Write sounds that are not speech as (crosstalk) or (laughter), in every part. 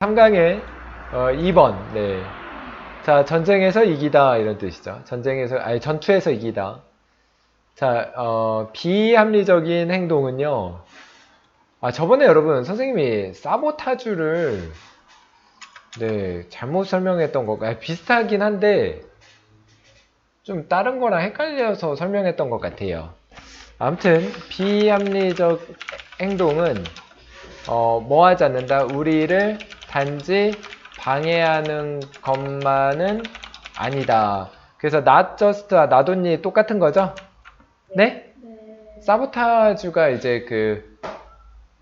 3강의 어, 2번. 네. 자, 전쟁에서 이기다 이런 뜻이죠. 전쟁에서 아니 전투에서 이기다. 자, 어, 비합리적인 행동은요. 아, 저번에 여러분 선생님이 사보타주를 네, 잘못 설명했던 거 아니, 비슷하긴 한데 좀 다른 거랑 헷갈려서 설명했던 것 같아요. 아무튼 비합리적 행동은 어, 뭐 하지 않는다? 우리를 단지 방해하는 것만은 아니다. 그래서 not just와 not only 똑같은 거죠? 네? 사보타주가 이제 그,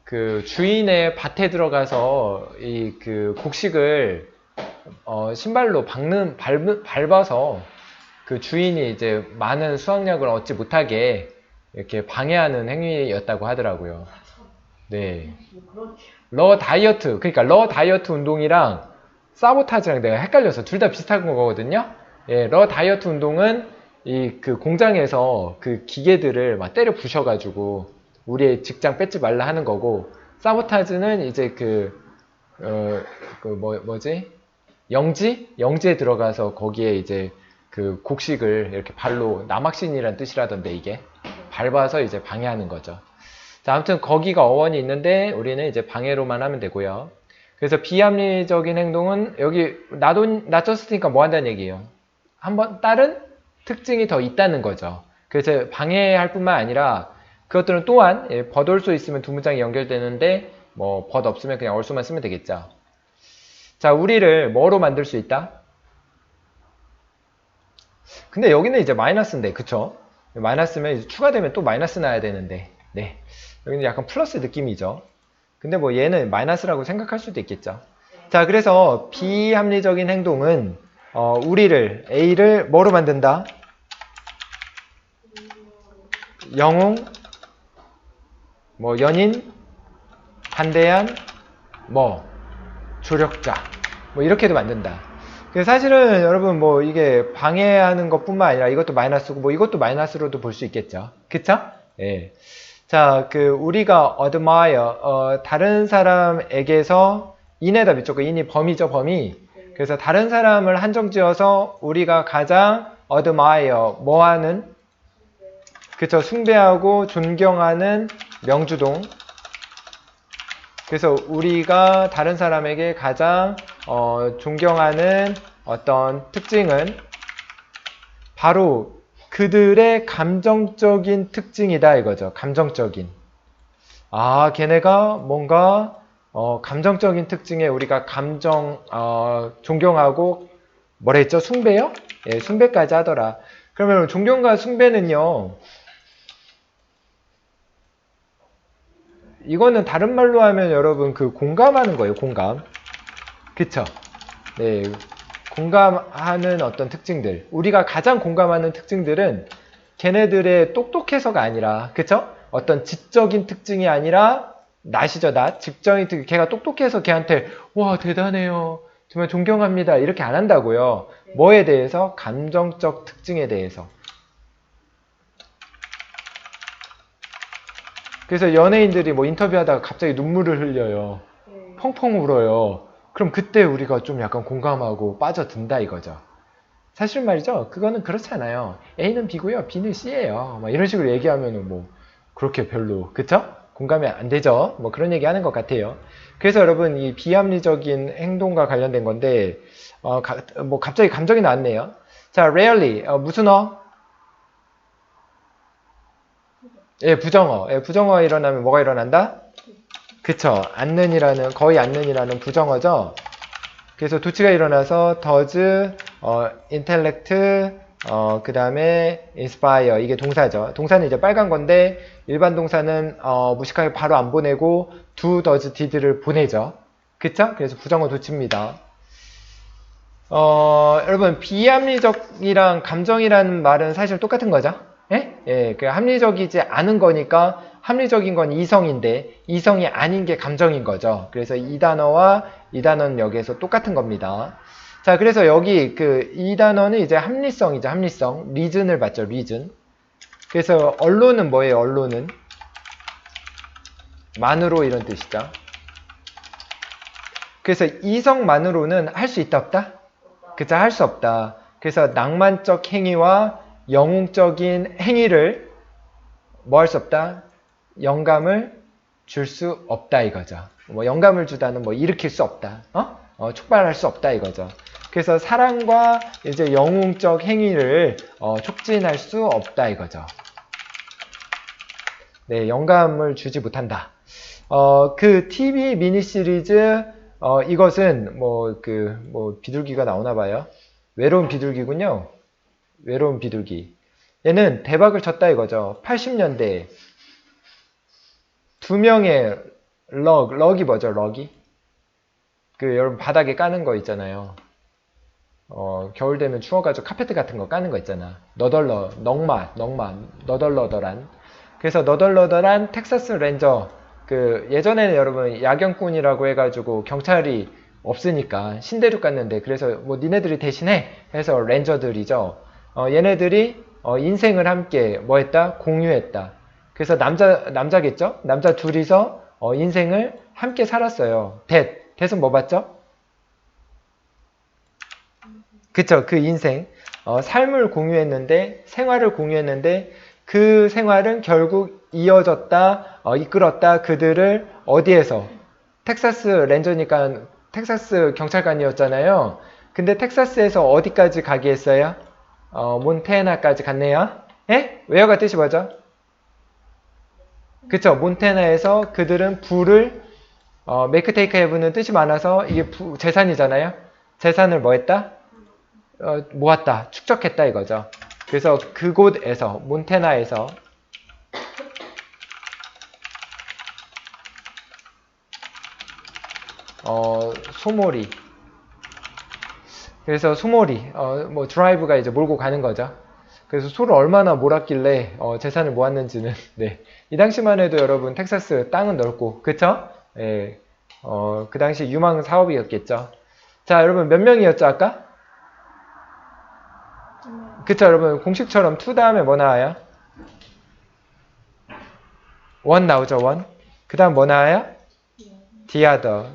그 주인의 밭에 들어가서 이 그 곡식을 어, 신발로 밟는, 밟, 밟아서 그 주인이 이제 많은 수확량을 얻지 못하게 이렇게 방해하는 행위였다고 하더라고요. 네. 러 다이어트, 그러니까 러 다이어트 운동이랑 사보타지랑 내가 헷갈려서 둘 다 비슷한 거거든요. 예, 러 다이어트 운동은 이 그 공장에서 그 기계들을 막 때려 부셔가지고 우리의 직장 뺏지 말라 하는 거고 사보타즈는 이제 그, 어, 그 뭐, 뭐지? 영지? 영지에 들어가서 거기에 이제 그 곡식을 이렇게 발로 남학신이란 뜻이라던데 이게 밟아서 이제 방해하는 거죠. 자, 아무튼 거기가 어원이 있는데 우리는 이제 방해로만 하면 되고요. 그래서 비합리적인 행동은 여기 나도 낮췄으니까 뭐 한다는 얘기예요. 한번 다른 특징이 더 있다는 거죠. 그래서 방해할 뿐만 아니라 그것들은 또한 예, 벗올수 있으면 두 문장이 연결되는데 뭐 벗 없으면 그냥 얼수만 쓰면 되겠죠. 자, 우리를 뭐로 만들 수 있다? 근데 여기는 이제 마이너스인데, 그쵸? 마이너스면 추가되면 또 마이너스 나야 되는데, 네. 여기는 약간 플러스 느낌이죠. 근데 뭐 얘는 마이너스라고 생각할 수도 있겠죠. 자, 그래서 비합리적인 행동은 어, 우리를 A를 뭐로 만든다? 영웅, 뭐 연인, 반대한, 뭐 조력자, 뭐 이렇게도 만든다. 그 사실은 여러분 뭐 이게 방해하는 것뿐만 아니라 이것도 마이너스고 뭐 이것도 마이너스로도 볼 수 있겠죠. 그쵸? 예. 자, 그 우리가 admire 어, 다른 사람에게서 인에다 밑줬고 인이 범위죠 범위. 그래서 다른 사람을 한정지어서 우리가 가장 admire 뭐하는 그쵸 숭배하고 존경하는 명주동. 그래서 우리가 다른 사람에게 가장 어, 존경하는 어떤 특징은 바로 그들의 감정적인 특징이다 이거죠. 감정적인. 아, 걔네가 뭔가 어, 감정적인 특징에 우리가 감정 어, 존경하고 뭐라 했죠? 숭배요? 예, 숭배까지 하더라. 그러면 존경과 숭배는요. 이거는 다른 말로 하면 여러분 그 공감하는 거예요. 공감. 그쵸? 네. 공감하는 어떤 특징들. 우리가 가장 공감하는 특징들은 걔네들의 똑똑해서가 아니라, 그쵸? 어떤 지적인 특징이 아니라, 낫이죠, 낫. 직정인 특 걔가 똑똑해서 걔한테, 와, 대단해요. 정말 존경합니다. 이렇게 안 한다고요. 뭐에 대해서? 감정적 특징에 대해서. 그래서 연예인들이 뭐 인터뷰하다가 갑자기 눈물을 흘려요. 펑펑 울어요. 그럼 그때 우리가 좀 약간 공감하고 빠져든다 이거죠. 사실 말이죠. 그거는 그렇지 않아요. A는 B고요. B는 C예요. 막 이런 식으로 얘기하면은 뭐 그렇게 별로 그쵸? 공감이 안 되죠. 뭐 그런 얘기 하는 것 같아요. 그래서 여러분 이 비합리적인 행동과 관련된 건데 어, 가, 뭐 갑자기 감정이 나왔네요. 자, rarely 어, 무슨 어? 예, 부정어. 예, 부정어 일어나면 뭐가 일어난다? 그쵸. 않는이라는, 거의 않는이라는 부정어죠. 그래서 도치가 일어나서 does, 어, intellect, 어, 그 다음에 inspire. 이게 동사죠. 동사는 이제 빨간 건데, 일반 동사는, 어, 무식하게 바로 안 보내고, do, does, did를 보내죠. 그쵸? 그래서 부정어 도치입니다. 어, 여러분, 비합리적이랑 감정이라는 말은 사실 똑같은 거죠. 예? 예, 그 합리적이지 않은 거니까 합리적인 건 이성인데 이성이 아닌 게 감정인 거죠. 그래서 이 단어와 이 단어는 여기에서 똑같은 겁니다. 자, 그래서 여기 그 이 단어는 이제 합리성이죠. 합리성. 리즌을 받죠. 리즌. 그래서 언론은 뭐예요? 언론은 만으로 이런 뜻이죠. 그래서 이성만으로는 할 수 있다 없다? 그죠? 할 수 없다. 그래서 낭만적 행위와 영웅적인 행위를 뭐 할 수 없다? 영감을 줄 수 없다 이거죠. 뭐 영감을 주다는 뭐 일으킬 수 없다. 어? 어, 촉발할 수 없다 이거죠. 그래서 사랑과 이제 영웅적 행위를 어, 촉진할 수 없다 이거죠. 네, 영감을 주지 못한다. 어, 그 TV 미니 시리즈 어, 이것은 뭐 그 뭐 비둘기가 나오나 봐요. 외로운 비둘기군요. 외로운 비둘기. 얘는 대박을 쳤다 이거죠. 80년대 두 명의 럭, 럭이 뭐죠? 럭이? 그 여러분 바닥에 까는 거 있잖아요. 어, 겨울 되면 추워가지고 카페트 같은 거 까는 거 있잖아. 너덜너, 넉마, 넉마, 너덜너덜한. 그래서 너덜너덜한 텍사스 렌저. 그 예전에는 여러분 야경꾼이라고 해가지고 경찰이 없으니까 신대륙 갔는데 그래서 뭐 니네들이 대신해 해서 렌저들이죠. 어, 얘네들이 어, 인생을 함께 뭐 했다? 공유했다. 그래서 남자 남자겠죠? 남자 둘이서 어, 인생을 함께 살았어요. 대 대은 뭐 봤죠? 그쵸 그 인생 어, 삶을 공유했는데 생활을 공유했는데 그 생활은 결국 이어졌다 어, 이끌었다 그들을 어디에서 텍사스 렌저니까 텍사스 경찰관이었잖아요. 근데 텍사스에서 어디까지 가게 했어요? 어, 몬테나까지 갔네요. 예? 웨어가 뜻이 뭐죠? 그쵸 몬테나에서 그들은 부를 어, 메이크 테이크 헤븐은 뜻이 많아서 이게 부- 재산이잖아요. 재산을 뭐 했다? 어, 모았다, 축적했다 이거죠. 그래서 그곳에서 몬테나에서 어, 소몰이 그래서 소몰이 어, 뭐 드라이브가 이제 몰고 가는 거죠. 그래서 소를 얼마나 몰았길래 어, 재산을 모았는지는 (laughs) 네. 이 당시만 해도 여러분 텍사스 땅은 넓고 그쵸? 예. 어, 그 당시 유망 사업이었겠죠. 자, 여러분 몇 명이었죠 아까? 그쵸 여러분 공식처럼 to 다음에 뭐 나와요? 원 나오죠 원. 그 다음 뭐 나와요? the other.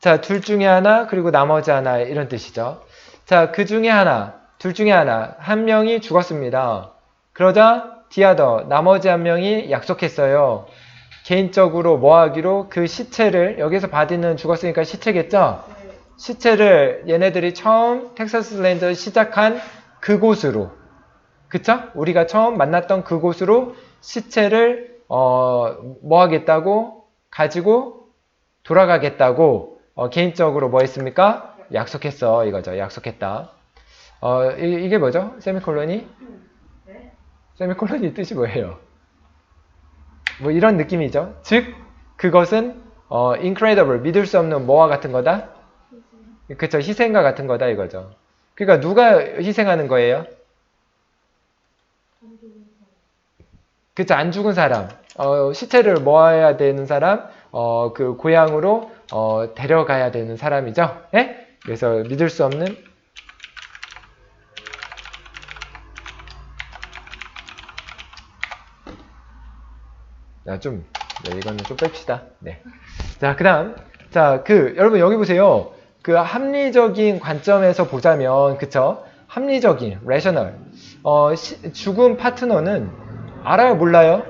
자, 둘 중에 하나 그리고 나머지 하나 이런 뜻이죠. 자, 그 중에 하나, 둘 중에 하나, 한 명이 죽었습니다. 그러자 other, 나머지 한 명이 약속했어요. 개인적으로 뭐 하기로 그 시체를 여기서 바디는 죽었으니까 시체겠죠? 시체를 얘네들이 처음 텍사스 랜드 시작한 그곳으로 그쵸? 우리가 처음 만났던 그곳으로 시체를 어, 뭐 하겠다고 가지고 돌아가겠다고 어, 개인적으로 뭐 했습니까? 약속했어 이거죠. 약속했다. 어, 이, 게 뭐죠? 세미콜론이? 세미콜론이 뜻이 뭐예요? 뭐 이런 느낌이죠. 즉 그것은 어, incredible 믿을 수 없는 뭐와 같은 거다. 그쵸 희생과 같은 거다 이거죠. 그러니까 누가 희생하는 거예요? 그쵸 안 죽은 사람, 어, 시체를 모아야 되는 사람, 어, 그 고향으로 어, 데려가야 되는 사람이죠. 예? 그래서 믿을 수 없는 자, 좀, 네, 이거는 좀 뺍시다. 네. 자, 그 다음. 자, 그, 여러분 여기 보세요. 그 합리적인 관점에서 보자면, 그쵸? 합리적인, rational. 어, 시- 죽은 파트너는 알아요, 몰라요?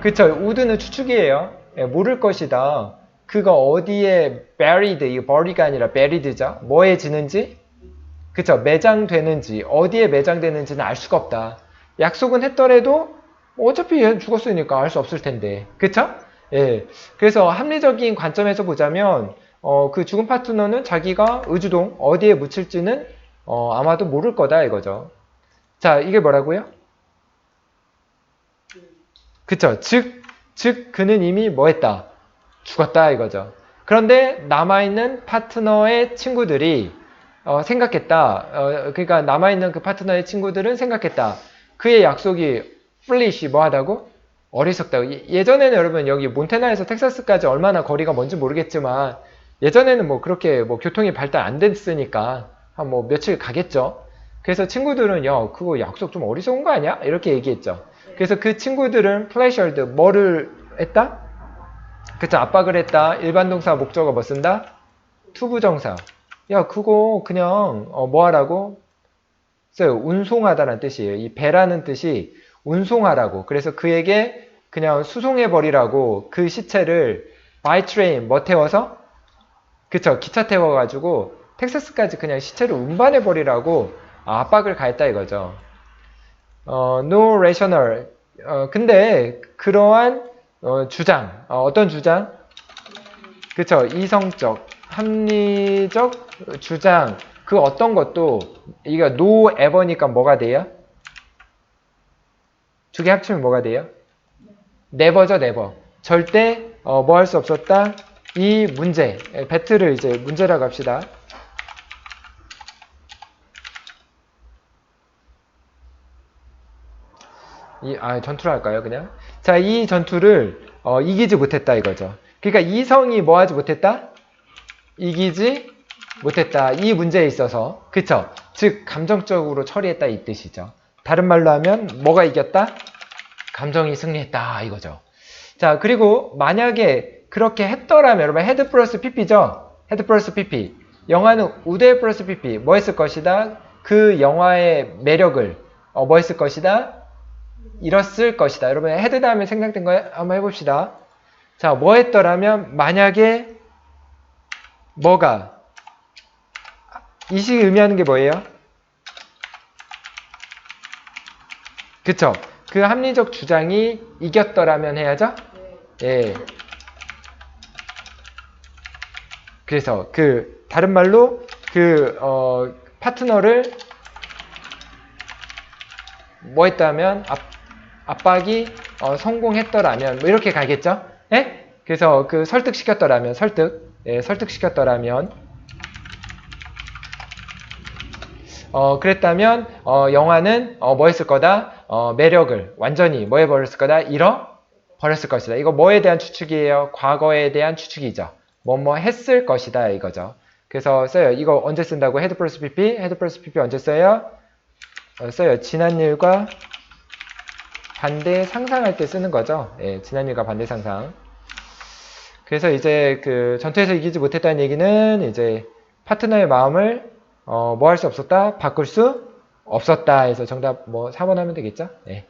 그쵸? 우드는 추측이에요. 예, 모를 것이다. 그가 어디에 buried, 이 bury가 아니라 buried죠? 뭐에 지는지? 그쵸? 매장되는지, 어디에 매장되는지는 알 수가 없다. 약속은 했더라도 뭐 어차피 얘 죽었으니까 알 수 없을 텐데. 그쵸? 예. 그래서 합리적인 관점에서 보자면, 어, 그 죽은 파트너는 자기가 의주동, 어디에 묻힐지는, 어, 아마도 모를 거다, 이거죠. 자, 이게 뭐라고요? 그쵸. 즉, 즉, 그는 이미 뭐 했다? 죽었다, 이거죠. 그런데 남아있는 파트너의 친구들이, 어, 생각했다. 어, 그러니까 남아있는 그 파트너의 친구들은 생각했다. 그의 약속이 플릿이 뭐 하다고? 어리석다고. 예- 예전에는 여러분 여기 몬테나에서 텍사스까지 얼마나 거리가 뭔지 모르겠지만 예전에는 뭐 그렇게 뭐 교통이 발달 안 됐으니까 한 뭐 며칠 가겠죠. 그래서 친구들은 야 그거 약속 좀 어리석은 거 아니야? 이렇게 얘기했죠. 그래서 그 친구들은 플래셔드 뭐를 했다? 그쵸 압박을 했다. 일반 동사 목적어 뭐 쓴다? 투부정사. 야, 그거 그냥 어, 뭐 하라고? 써요. 운송하다라는 뜻이에요. 이 배라는 뜻이 운송하라고. 그래서 그에게 그냥 수송해 버리라고 그 시체를 by train 뭐 태워서 그쵸 기차 태워 가지고 텍사스까지 그냥 시체를 운반해 버리라고 압박을 가했다 이거죠. 어, no rational. 어, 근데 그러한 어, 주장 어, 떤 주장? 그쵸 이성적 합리적 주장 그 어떤 것도 이거 no ever니까 뭐가 돼요? 두 개 합치면 뭐가 돼요? never죠 never 절대 어, 뭐 할 수 없었다 이 문제 에, 배틀을 이제 문제라고 합시다 이, 아, 전투를 할까요, 그냥? 자, 이 전투를, 어, 이기지 못했다, 이거죠. 그러니까 이성이 뭐 하지 못했다? 이기지 못했다. 이 문제에 있어서. 그쵸? 즉, 감정적으로 처리했다, 이 뜻이죠. 다른 말로 하면, 뭐가 이겼다? 감정이 승리했다, 이거죠. 자, 그리고 만약에 그렇게 했더라면, 여러분, 헤드 플러스 PP죠? 헤드 플러스 PP. 영화는 우대 플러스 PP. 뭐 했을 것이다? 그 영화의 매력을, 어, 뭐 했을 것이다? 잃었을 것이다. 여러분 헤드 다음에 생략된 거 한번 해봅시다. 자, 뭐 했더라면 만약에 뭐가 이 식이 의미하는 게 뭐예요? 그쵸? 그 합리적 주장이 이겼더라면 해야죠? 예. 그래서 그 다른 말로 그 어, 파트너를 뭐 했다면 압, 압박이 어, 성공했더라면 뭐 이렇게 가겠죠? 예? 그래서 그 설득시켰더라면 설득 예, 설득시켰더라면 어, 그랬다면 어, 영화는 어, 뭐 했을 거다? 어, 매력을 완전히 뭐 해버렸을 거다? 잃어 버렸을 것이다. 이거 뭐에 대한 추측이에요? 과거에 대한 추측이죠. 뭐 뭐 했을 것이다 이거죠. 그래서 써요. 이거 언제 쓴다고? 헤드 플러스 PP? 헤드 플러스 PP 언제 써요? 어, 써요. 지난 일과 반대 상상할 때 쓰는 거죠. 예, 지난 일과 반대 상상. 그래서 이제 그 전투에서 이기지 못했다는 얘기는 이제 파트너의 마음을 어, 뭐 할 수 없었다? 바꿀 수 없었다 해서 정답 뭐 4번 하면 되겠죠? 예.